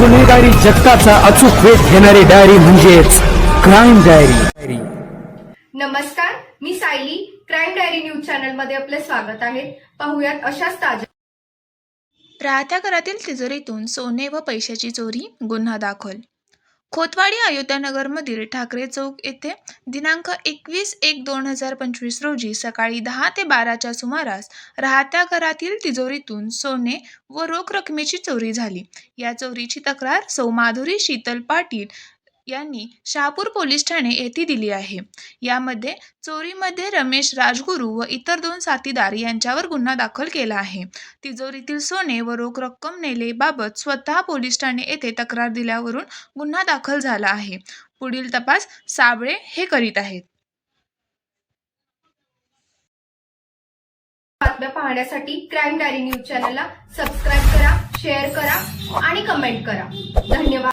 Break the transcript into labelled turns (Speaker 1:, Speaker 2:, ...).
Speaker 1: गुन्हेगारी जगताचा अचूक वेध घेणारी डायरी म्हणजेच क्राईम डायरी
Speaker 2: नमस्कार मी सायली. क्राईम डायरी न्यूज चॅनलमध्ये आपले स्वागत आहे. पाहुयात अशाच ताज्या
Speaker 3: राहत्या घरातील तिजोरीतून सोने व पैशाची चोरी गुन्हा दाखल खोतवाडी अयोध्यानगरमधील ठाकरे चौक येथे दिनांक एकवीस एक दोन हजार पंचवीस रोजी सकाळी दहा ते बाराच्या सुमारास राहत्या घरातील तिजोरीतून सोने व रोख रकमेची चोरी झाली. या चोरीची तक्रार सौ माधुरी शीतल पाटील यांनी शहापूर पोलीस ठाणे येथे दिली आहे. यामध्ये चोरीमध्ये रमेश राजगुरू व इतर दोन साथीदार यांच्यावर गुन्हा दाखल केला आहे. तिजोरीतील सोने व रोख रक्कम नेलेबाबत स्वतः पोलीस ठाणे येथे तक्रार दिल्यावरून गुन्हा दाखल झाला आहे. पुढील तपास साबळे हे करीत आहेत.
Speaker 2: बातम्या पाहण्यासाठी क्राईम डायरी न्यूज चॅनलला सबस्क्राईब करा शेअर करा आणि कमेंट करा. धन्यवाद.